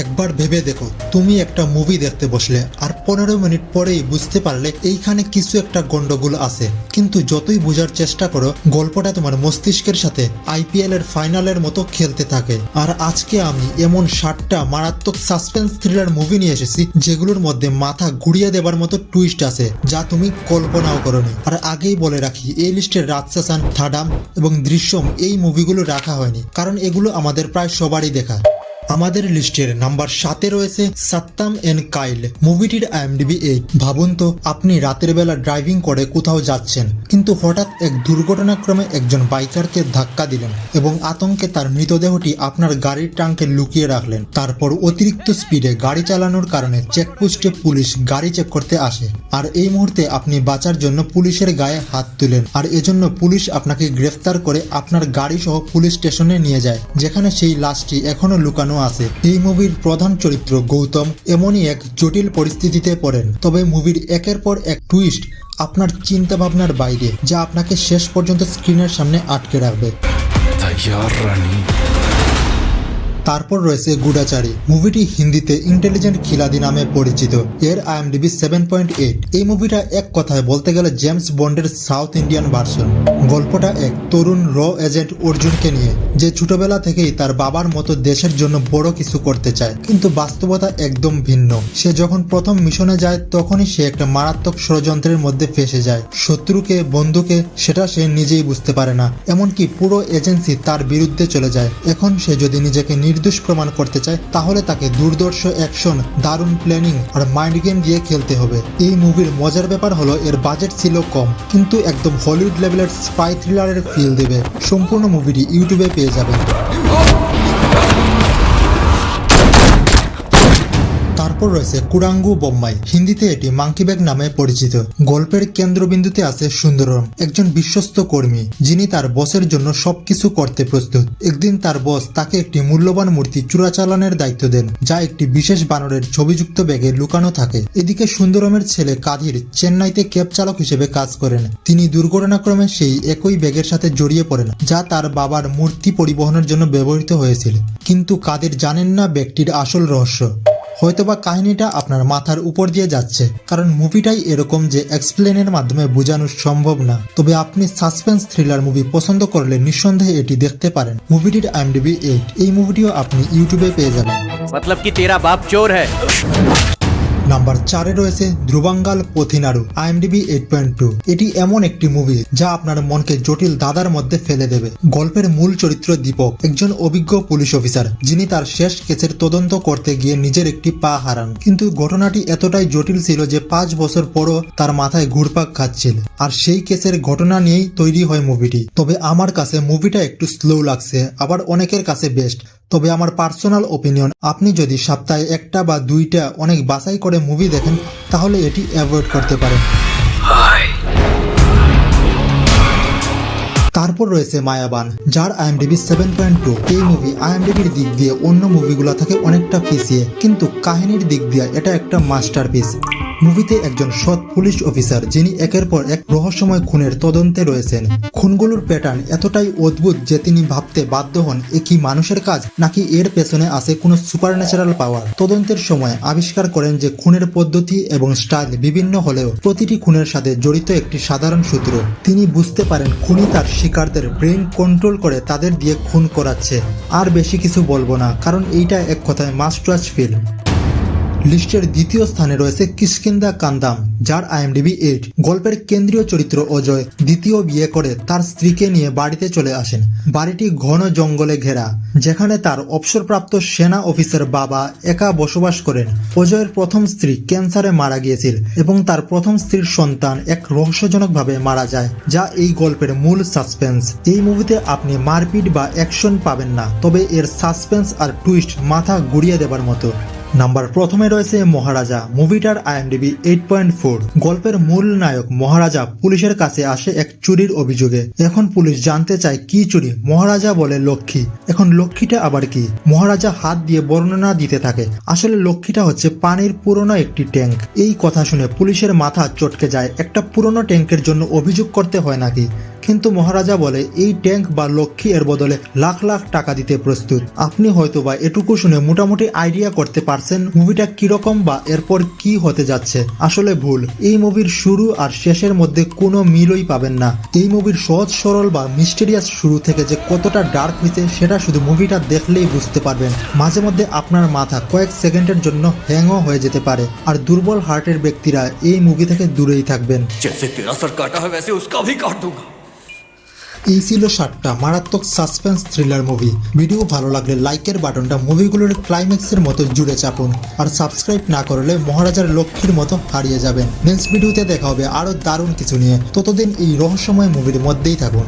একবার ভেবে দেখো তুমি একটা মুভি দেখতে বসলে আর পনেরো মিনিট পরেই বুঝতে পারলে এইখানে কিছু একটা গন্ডগোল আছে। কিন্তু যতই বোঝার চেষ্টা করো, গল্পটা তোমার মস্তিষ্কের সাথে আইপিএল এর ফাইনালের মতো খেলতে থাকে। আর আজকে আমি এমন ষাটটা মারাত্মক সাসপেন্স থ্রিলার মুভি নিয়ে এসেছি, যেগুলোর মধ্যে মাথা ঘুরিয়ে দেবার মতো টুইস্ট আছে, যা তুমি কল্পনাও করনি। আর আগেই বলে রাখি এই লিস্টে রাতসাসান থাডাম এবং দৃশ্যম এই মুভিগুলো রাখা হয়নি, কারণ এগুলো আমাদের প্রায় সবারই দেখা। আমাদের লিস্টের নাম্বার সাতে রয়েছে সাত্তাম এন কাইল। মুভিটির আইএমডিবি এইট ভাবুন তো, আপনি রাতের বেলা ড্রাইভিং করে কোথাও যাচ্ছেন, কিন্তু হঠাৎ এক দুর্ঘটনাক্রমে একজন বাইকারকে ধাক্কা দিলেন এবং আতঙ্কে তার মৃতদেহটি আপনার গাড়ির ট্রাঙ্কে লুকিয়ে রাখলেন। তারপর অতিরিক্ত স্পিডে গাড়ি চালানোর কারণে চেকপোস্টে পুলিশ গাড়ি চেক করতে আসে। আর এই মুহূর্তে আপনি বাঁচার জন্য পুলিশের গায়ে হাত তুলেন। আর এজন্য পুলিশ আপনাকে গ্রেফতার করে আপনার গাড়ি সহ পুলিশ স্টেশনে নিয়ে যায়, যেখানে সেই লাশটি এখনও লুকানো দেখানো আছে। এই মুভির প্রধান চরিত্র গৌতম এমনই এক জটিল পরিস্থিতিতে পড়েন। তবে মুভির একের পর এক টুইস্ট আপনার চিন্তা ভাবনার বাইরে, যা আপনাকে শেষ পর্যন্ত স্ক্রিনের সামনে আটকে রাখবে। তারপর রয়েছে গুডাচারি। মুভিটি হিন্দিতে ইন্টেলিজেন্ট খিলাদি নামে পরিচিত। এর আইএমডিবি সেভেন পয়েন্ট এইট এই মুভিটা এক কথায় বলতে গেলে জেমস বন্ডের সাউথ ইন্ডিয়ান ভার্সন। গল্পটা এক তরুণ র এজেন্ট অর্জুনকে নিয়ে, যে ছোটবেলা থেকেই তার বাবার মতো দেশের জন্য বড় কিছু করতে চায়, কিন্তু বাস্তবতা একদম ভিন্ন। সে যখন প্রথম মিশনে যায়, তখনই সে একটা মারাত্মক ষড়যন্ত্রের মধ্যে ফেসে যায়। শত্রুকে, বন্ধুকে, সেটা সে নিজেই বুঝতে পারে না। এমনকি পুরো এজেন্সি তার বিরুদ্ধে চলে যায়। এখন সে যদি নিজেকে নির্দোষ প্রমাণ করতে চায়, তাহলে তাকে দুর্দর্শ অ্যাকশন, দারুণ প্ল্যানিং আর মাইন্ড গেম দিয়ে খেলতে হবে। এই মুভির মজার ব্যাপার হলো এর বাজেট ছিল কম, কিন্তু একদম হলিউড লেভেলের স্পাই থ্রিলারের ফিল দেবে। সম্পূর্ণ মুভিটি ইউটিউবে পেয়ে যাবেন। তারপর রয়েছে কুরাঙ্গু বোম্বাই, হিন্দিতে এটি মাঙ্কি ব্যাগ নামে পরিচিত। গল্পের কেন্দ্রবিন্দুতে আছে সুন্দরম, একজন বিশ্বস্ত কর্মী, যিনি তার বসের জন্য সবকিছু করতে প্রস্তুত। একদিন তার বস তাকে একটি মূল্যবান মূর্তি চূড়াচালানের দায়িত্ব দেন, যা একটি বিশেষ বানরের ছবিযুক্ত ব্যাগে লুকানো থাকে। এদিকে সুন্দরমের ছেলে কাদির চেন্নাইতে ক্যাব চালক হিসেবে কাজ করেন। তিনি দুর্ঘটনাক্রমে সেই একই ব্যাগের সাথে জড়িয়ে পড়েন, যা তার বাবার মূর্তি পরিবহনের জন্য ব্যবহৃত হয়েছিল। কিন্তু কাদের জানেন না ব্যক্তির আসল রহস্য। হয়তোবা কাহিনীটা আপনার মাথার উপর দিয়ে যাচ্ছে, কারণ মুভিটাই এরকম যে এক্সপ্লেনের মাধ্যমে বোঝানো সম্ভব না। তবে আপনি সাসপেন্স থ্রিলার মুভি পছন্দ করলে নিঃসন্দেহে এটি দেখতে পারেন। মুভিটির আইএমডিবি এইট এই মুভিটিও আপনি ইউটিউবে পেয়ে যাবেন। মতলব কি তেরা বাপ চোর হ্যাঁ নাম্বার চারে রয়েছে Dhruvangal Pathinaru IMDb eight point two এটি এমন একটি মুভি যা আপনার মনকে জটিল দাদার মধ্যে ফেলে দেবে। গল্পের মূল চরিত্র দীপক, একজন অভিজ্ঞ পুলিশ অফিসার, যিনি তার শেষ কেসের তদন্ত করতে গিয়ে নিজের একটি পা হারান। কিন্তু ঘটনাটি এতটাই জটিল ছিল যে পাঁচ বছর পরও তার মাথায় ঘুরপাক খাচ্ছিল। আর সেই কেসের ঘটনা নিয়েই তৈরি হয় মুভিটি তবে আমার কাছে মুভিটা একটু স্লো লাগছে, আবার অনেকের কাছে বেস্ট তবে আমার পার্সোনাল ওপিনিয়ন আপনি যদি সপ্তাহে একটা বা দুইটা অনেক বাছাই করে মুভি দেখেন তাহলে এটি অ্যাভয়েড করতে পারেন। তারপর রয়েছে মায়াবান যার আইএমডিবি সেভেন পয়েন্ট টু এই মুভি আইএমডিবির দিক দিয়ে অন্য মুভিগুলো থেকে অনেকটা পিছিয়ে কিন্তু কাহিনীর দিক দিয়ে এটা একটা মাস্টারপিস মুভিতে একজন সৎ পুলিশ অফিসার যিনি একের পর এক রহস্যময় খুনের তদন্তে রয়েছেন। খুনগুলোর প্যাটার্ন এতটাই অদ্ভুত যে তিনি ভাবতে বাধ্য হন, এ কি মানুষের কাজ নাকি এর পেছনে আছে কোনো সুপার ন্যাচারাল পাওয়ার তদন্তের সময় আবিষ্কার করেন যে খুনের পদ্ধতি এবং স্টাইল বিভিন্ন হলেও প্রতিটি খুনের সাথে জড়িত একটি সাধারণ সূত্র। তিনি বুঝতে পারেন খুনি তার শিকারদের ব্রেন কন্ট্রোল করে তাদের দিয়ে খুন করাচ্ছে। আর বেশি কিছু বলব না, কারণ এইটা এক কথায় মাস্ট ফিল্ম লিস্টের দ্বিতীয় স্থানে রয়েছে কিষ্কিন্দা কান্দাম, যার আইএমডিবি এইট। গল্পের কেন্দ্রীয় চরিত্র অজয়, দ্বিতীয় বিয়ে করে তার স্ত্রীকে নিয়ে বাড়িতে চলে আসেন। বাড়িটি ঘন জঙ্গলে ঘেরা, যেখানে তার অবসরপ্রাপ্ত সেনা অফিসার বাবা একা বসবাস করেন। অজয়ের প্রথম স্ত্রী ক্যান্সারে মারা গিয়েছিল এবং তার প্রথম স্ত্রীর সন্তান এক রহস্যজনকভাবে মারা যায়, যা এই গল্পের মূল সাসপেন্স। এই মুভিতে আপনি মারপিট বা অ্যাকশন পাবেন না, তবে এর সাসপেন্স আর টুইস্ট মাথা গুড়িয়ে দেবার মতো। নাম্বার প্রথমে রয়েছে মহারাজা, মুভিটার আইএমডিবি এইট পয়েন্ট ফোর গল্পের মূল নায়ক মহারাজা পুলিশের কাছে আসে এক চুরির অভিযোগে। এখন পুলিশ জানতে চায় কি চুরি? মহারাজা বলে লক্ষ্মী। এখন লক্ষ্মীটা আবার কি? মহারাজা হাত দিয়ে বর্ণনা দিতে থাকে। আসলে লক্ষ্মীটা হচ্ছে পানির পুরনো একটি ট্যাঙ্ক। এই কথা শুনে পুলিশের মাথা চটকে যায়। একটা পুরনো ট্যাঙ্কের জন্য অভিযোগ করতে হয় নাকি? কিন্তু মহারাজা বলে এই ট্যাঙ্ক বা লক্ষ্মী এর বদলে লাখ লাখ টাকা দিতে প্রস্তুত আপনি হয়তো বা এটুকু শুনে মোটামুটি আইডিয়া করতে পারছেন মুভিটা কিরকম বা এরপর কি হতে যাচ্ছে আসলে ভুল এই মুভির শুরু আর শেষের মধ্যে কোনো মিলই পাবেন না এই মুভির সহজ সরল বা মিস্টেরিয়াস শুরু থেকে যে কতটা ডার্ক হয়েছে সেটা শুধু মুভিটা দেখলেই বুঝতে পারবেন মাঝে মধ্যে আপনার মাথা কয়েক সেকেন্ডের জন্য হ্যাংও হয়ে যেতে পারে আর দুর্বল হার্টের ব্যক্তিরা এই মুভি থেকে দূরেই থাকবেন जैसे तेरा सर काटा है वैसे उसका भी काट दूंगा এই ছিল সাতটা মারাত্মক সাসপেন্স থ্রিলার মুভি ভিডিও ভালো লাগলে লাইকের বাটনটা মুভিগুলোর ক্লাইম্যাক্সের মতো জুড়ে চাপুন। আর সাবস্ক্রাইব না করলে মহারাজার লক্ষ্মীর মতো হারিয়ে যাবেন। নেক্সট ভিডিওতে দেখা হবে আরও দারুণ কিছু নিয়ে। ততদিন এই রহস্যময় মুভির মধ্যেই থাকুন।